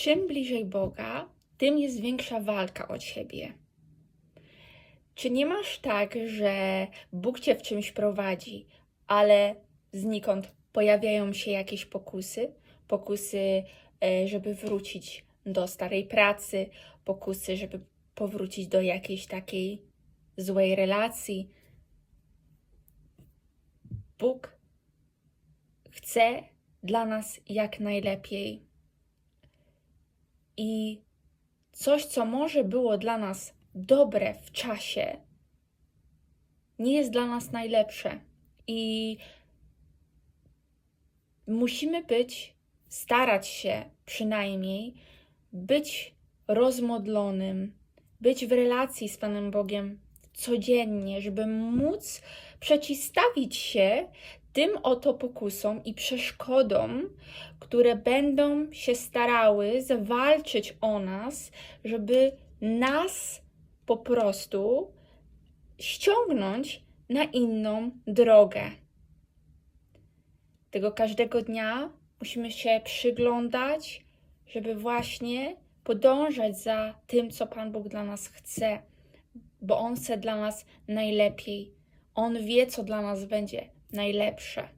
czym bliżej Boga, tym jest większa walka o ciebie. Czy nie masz tak, że Bóg cię w czymś prowadzi, ale znikąd pojawiają się jakieś pokusy? Pokusy, e, żeby wrócić do starej pracy, pokusy, żeby powrócić do jakiejś takiej złej relacji. Bóg chce dla nas jak najlepiej. I coś, co może było dla nas dobre w czasie, nie jest dla nas najlepsze. I musimy być, starać się przynajmniej, być rozmodlonym, być w relacji z Panem Bogiem codziennie, żeby móc przeciwstawić się tym oto pokusom i przeszkodom, które będą się starały zawalczyć o nas, żeby nas po prostu ściągnąć na inną drogę. Tego każdego dnia musimy się przyglądać, żeby właśnie podążać za tym, co Pan Bóg dla nas chce, bo On chce dla nas najlepiej. On wie, co dla nas będzie najlepsze.